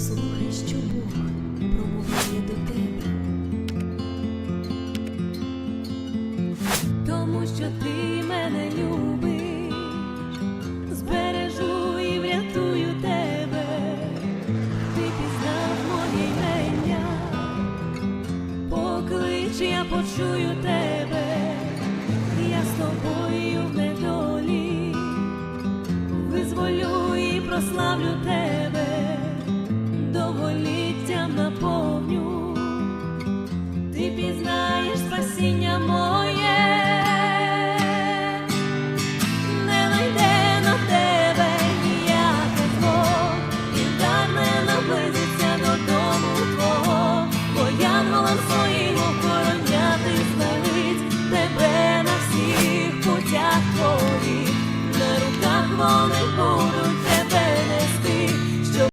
Послухай, що Бог промовляє до тебе. Тому що ти мене любиш, збережу і врятую тебе, ти пізнав моє імення, поклич, я почую тебе, я з тобою в недолі, визволю і прославлю тебе. Вони будуть.